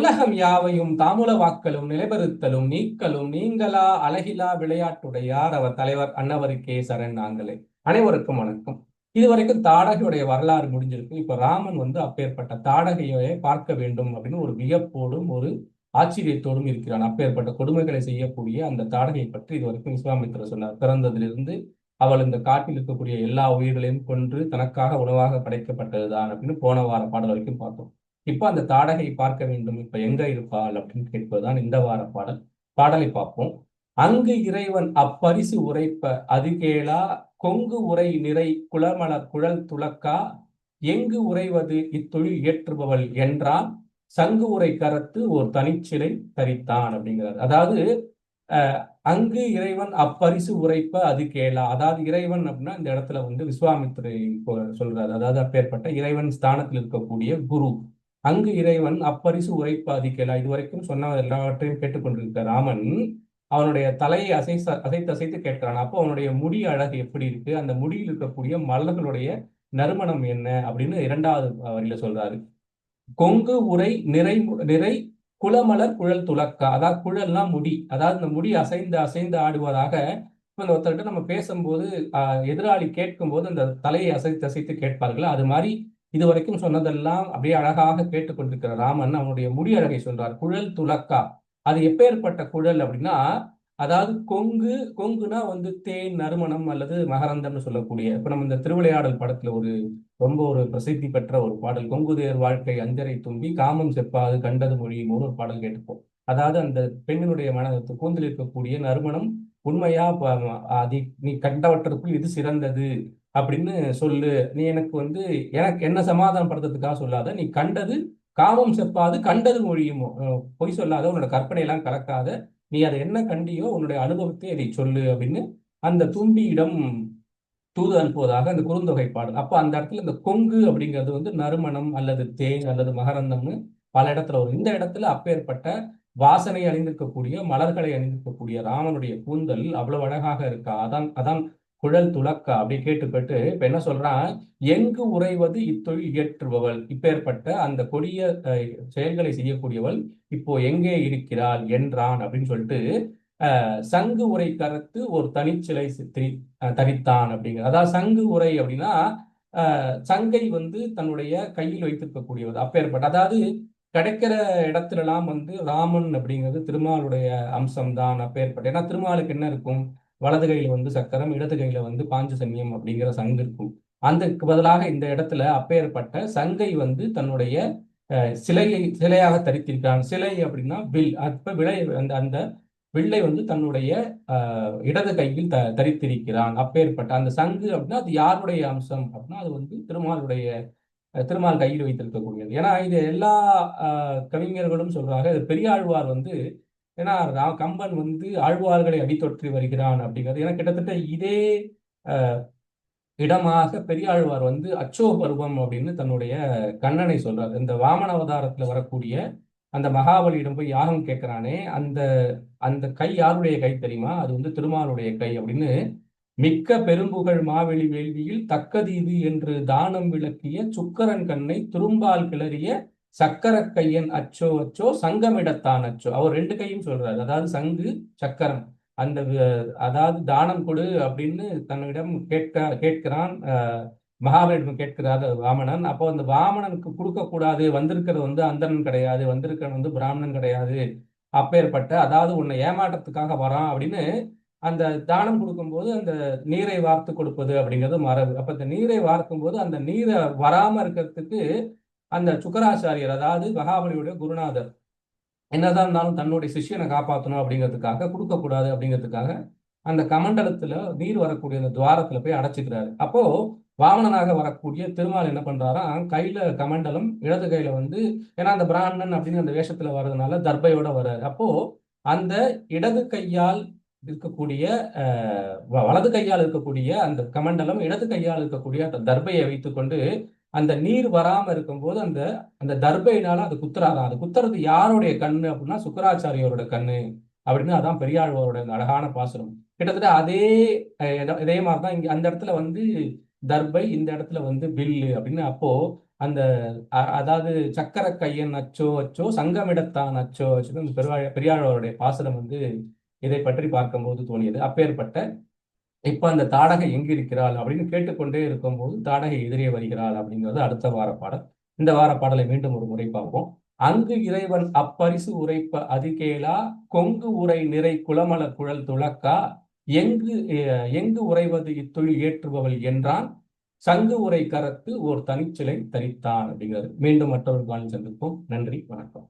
உலகம் யாவையும் தாமுல வாக்கலும் நிலைபெறுத்தலும் நீக்கலும் நீங்களா அழகிலா விளையாட்டுடையார் அவர் தலைவர் அன்னவருக்கே சரண் நாங்களே. அனைவருக்கும் வணக்கம். இதுவரைக்கும் தாடகையுடைய வரலாறு முடிஞ்சிருக்கு. இப்ப ராமன் வந்து அப்பேற்பட்ட தாடகையை பார்க்க வேண்டும் அப்படின்னு ஒரு வியப்போடும் ஒரு ஆச்சரியத்தோடும் இருக்கிறான். அப்பேற்பட்ட கொடுமைகளை செய்யக்கூடிய அந்த தாடகை பற்றி இதுவரைக்கும் விஸ்வாமித்திரர் சொன்னார். பிறந்ததிலிருந்து அவள் இந்த காட்டில் இருக்கக்கூடிய எல்லா உயிர்களையும் கொன்று தனக்காக உணவாக படைக்கப்பட்டதுதான் அப்படின்னு போன வார பாடல் வரைக்கும் பார்த்தோம். இப்ப அந்த தாடகை பார்க்க வேண்டும். இப்ப எங்க இருப்பாள் அப்படின்னு கேட்பதுதான் இந்த வார பாடல். பாடலை பார்ப்போம். அங்கு இறைவன் அப்பரிசு உரைப்ப அது கேளா கொங்கு உரை நிறை குளமலர் குழல் துளக்கா எங்கு உறைவது இத்தொழில் இயற்றுபவள் என்றான். சங்கு உரை கரத்து ஒரு தனிச்சிலை தரித்தான் அப்படிங்கிறார். அதாவது அங்கு இறைவன் அப்பரிசு உரைப்ப அது கேளா அதாவது இறைவன் அப்படின்னா இந்த இடத்துல வந்து விஸ்வாமித்திரை சொல்றாரு. அதாவது அப்பேற்பட்ட இறைவன் ஸ்தானத்தில் இருக்கக்கூடிய குரு. அங்கு இறைவன் அப்பரிசு உரைப்ப கேளா இதுவரைக்கும் சொன்ன எல்லாவற்றையும் கேட்டுக்கொண்டிருக்க ராமன் அவனுடைய தலையை அசை அசைத்து அசைத்து கேட்கிறான். அப்போ அவனுடைய முடி அழகு எப்படி இருக்கு? அந்த முடியில் இருக்கக்கூடிய மலர்களுடைய நறுமணம் என்ன? அப்படின்னு இரண்டாவது வரியில சொல்றாரு. கொங்கு உரை நிறை நிறை குளமலர் குழல் துளக்கா அதாவது குழல்னா முடி. அதாவது இந்த முடி அசைந்து அசைந்து ஆடுவதாக இப்போ இந்த ஒருத்தர்கிட்ட நம்ம பேசும்போது எதிராளி கேட்கும்போது அந்த தலையை அசைத்து அசைத்து கேட்பார்கள் அது மாதிரி இது வரைக்கும் சொன்னதெல்லாம் அப்படியே அழகாக கேட்டுக்கொண்டிருக்கிற ராமன் அவனுடைய முடி அழகை சொல்றார். குழல் துலக்கா. அது எப்பேற்பட்ட குழல் அப்படின்னா அதாவது கொங்கு கொங்குனா வந்து தேன் நறுமணம் அல்லது மகரந்தம்னு சொல்லக்கூடிய இப்ப நம்ம இந்த திருவிளையாடல் படத்துல ஒரு ரொம்ப ஒரு பிரசித்தி பெற்ற ஒரு பாடல் கொங்குதேர் வாழ்க்கை அஞ்சரை தும்பி காமம் செப்பாது கண்டது மொழியும் ஒரு பாடல் கேட்டுப்போம். அதாவது அந்த பெண்ணினுடைய மன கூந்தில் இருக்கக்கூடிய நறுமணம் உண்மையா அது நீ கண்டவற்றுக்குள் இது சிறந்தது. அப்படின்னு சொல்லு. நீ எனக்கு வந்து எனக்கு என்ன சமாதானப்படுத்துறதுக்காக சொல்லாத. நீ கண்டது காமம் செப்பாது கண்டது மொழியுமோ பொய் சொல்லாத உன்னோட கற்பனையெல்லாம் கலக்காத. நீ அதை என்ன கண்டியோ உன்னுடைய அனுபவத்தை அதை சொல்லு அப்படின்னு அந்த தும்பியிடம் தூது அனுப்புவதாக அந்த குறுந்தொகை பாடல். அப்போ அந்த இடத்துல இந்த கொங்கு அப்படிங்கிறது வந்து நறுமணம் அல்லது தேன் அல்லது மகரந்தம்னு பல இடத்துல வரும். இந்த இடத்துல அப்பேற்பட்ட வாசனை அணிந்திருக்கக்கூடிய மலர்களை அணிந்திருக்கக்கூடிய ராமனுடைய கூந்தல் அவ்வளவு அழகாக இருக்கா? அதான் அதான் குழல் துளக்க அப்படி கேட்டுப்பட்டு இப்ப என்ன சொல்றான்? எங்கு உறைவது இத்தொழில் இயற்றுபவள். இப்பேற்பட்ட அந்த கொடிய செயல்களை செய்யக்கூடியவள் இப்போ எங்கே இருக்கிறாள் என்றான் அப்படின்னு சொல்லிட்டு சங்கு உரை கருத்து ஒரு தனிச்சிலை தரித்தான் அப்படிங்கிற. அதாவது சங்கு உரை அப்படின்னா சங்கை வந்து தன்னுடைய கையில் வைத்திருக்கக்கூடியது. அப்பேற்பட்ட அதாவது கிடைக்கிற இடத்துலலாம் வந்து ராமன் அப்படிங்கிறது திருமாலுடைய அம்சம் தான் அப்பேற்பட்ட. ஏன்னா திருமாலுக்கு என்ன இருக்கும்? வலது கையில வந்து சக்கரம் இடது கையில வந்து பாஞ்சு சன்னியம் அப்படிங்கிற சங்கு இருக்கும். அதுக்கு பதிலாக இந்த இடத்துல அப்பேற்பட்ட சங்கை வந்து தன்னுடைய சிலையை சிலையாக தரித்திருக்கிறான். சிலை அப்படின்னா வில். அப்ப விலை அந்த அந்த வில்லை வந்து தன்னுடைய இடது கையில் த தரித்திருக்கிறான். அப்பேற்பட்ட அந்த சங்கு அப்படின்னா அது யாருடைய அம்சம் அப்படின்னா அது வந்து திருமாலுடைய திருமால் கையில் வைத்திருக்கக்கூடியது. ஏன்னா இது எல்லா கவிஞர்களும் சொல்றாங்க பெரியாழ்வார் வந்து ஏன்னா கம்பன் வந்து ஆழ்வார்களை அடித்தொற்றி வருகிறான் அப்படிங்கிறது. ஏன்னா கிட்டத்தட்ட இதே இடமாக பெரியாழ்வார் வந்து அச்சோ பருவம் அப்படின்னு தன்னுடைய கண்ணனை சொல்றாரு. இந்த வாமன அவதாரத்துல வரக்கூடிய அந்த மகாபலியிடம் போய் யாகம் கேட்கிறானே அந்த அந்த கை யாருடைய கை தெரியுமா? அது வந்து திருமாலுடைய கை அப்படின்னு மிக்க பெரும்புகழ் மாவெளி வேள்வியில் தக்கதீது என்று தானம் விளக்கிய சுக்கரன் கண்ணை துரும்பால் கிளறிய சக்கர கையன் அச்சோ அச்சோ சங்கமிடத்தான் அச்சோ. அவர் ரெண்டு கையும் சொல்றாரு. அதாவது சங்கு சக்கரம். அந்த அதாவது தானம் கொடு அப்படின்னு தன்னிடம் கேட்க கேட்கிறான் மகாபலிடம் கேட்கிறார் வாமனன் அப்போ அந்த வாமனனுக்கு கொடுக்க கூடாது வந்திருக்கிறது வந்து அந்தரன் கிடையாது. வந்திருக்கிறது வந்து பிராமணன் கிடையாது. அப்பேற்பட்ட அதாவது உன்னை ஏமாற்றத்துக்காக வரான் அப்படின்னு அந்த தானம் கொடுக்கும்போது அந்த நீரை வார்த்து கொடுப்பது அப்படிங்கிறது மரபு. அப்ப இந்த நீரை வார்க்கும் போது அந்த நீரை வராம இருக்கிறதுக்கு அந்த சுக்கராச்சாரியர் அதாவது மகாபலியுடைய குருநாதர் என்னதான் இருந்தாலும் தன்னுடைய சிஷியனை காப்பாற்றணும் அப்படிங்கிறதுக்காக கொடுக்கக்கூடாது அப்படிங்கிறதுக்காக அந்த கமண்டலத்துல நீர் வரக்கூடிய அந்த துவாரத்துல போய் அடைச்சிக்கிறாரு. அப்போ வாமனனாக வரக்கூடிய திருமால் என்ன பண்றாரா கையில கமண்டலம் இடது கையில வந்து ஏன்னா அந்த பிராமணன் அப்படின்னு அந்த வேஷத்துல வர்றதுனால தர்பையோட வர்றாரு. அப்போ அந்த இடது கையால் இருக்கக்கூடிய வலது கையால் இருக்கக்கூடிய அந்த கமண்டலம் இடது கையால் இருக்கக்கூடிய அந்த தர்பையை வைத்துக்கொண்டு அந்த நீர் வராம இருக்கும்போது அந்த அந்த தர்பைனால அது குத்துறாதான். அது குத்துறது யாருடைய கண்ணு அப்படின்னா சுக்கராச்சாரியோட கண்ணு அப்படின்னு அதான் பெரியாழ்வாரோட அழகான பாசுரம். கிட்டத்தட்ட அதே இதே மாதிரிதான் இங்க அந்த இடத்துல வந்து தர்பை இந்த இடத்துல வந்து பில்லு அப்படின்னு அப்போ அந்த அதாவது சக்கர கையன் அச்சோ அச்சோ சங்கமிடத்தான் அச்சோ அச்சோ பெருவாழ் பெரியாழ்வாருடைய பாசுரம் வந்து இதை பற்றி பார்க்கும்போது தோணியது. அப்பேற்பட்ட இப்ப அந்த தாடகை எங்க இருக்கிறாள் அப்படின்னு கேட்டுக்கொண்டே இருக்கும்போது தாடகை எதிரே வருகிறாள் அப்படிங்கிறது அடுத்த வார பாடல். இந்த வார பாடலை மீண்டும் ஒரு முறை பார்ப்போம். அங்கு இறைவன் அப்பரிசு உரைப்ப அதிகேலா கொங்கு உரை நிறை குளமல குழல் துளக்கா எங்கு எங்கு உறைவது இத்தொழில் ஏற்றுபவள் என்றான். சங்கு உரை கரத்து ஓர் தனிச்சிலை தரித்தான் அப்படிங்கிறது. மீண்டும் மற்றொரு காலம் சந்திப்போம். நன்றி வணக்கம்.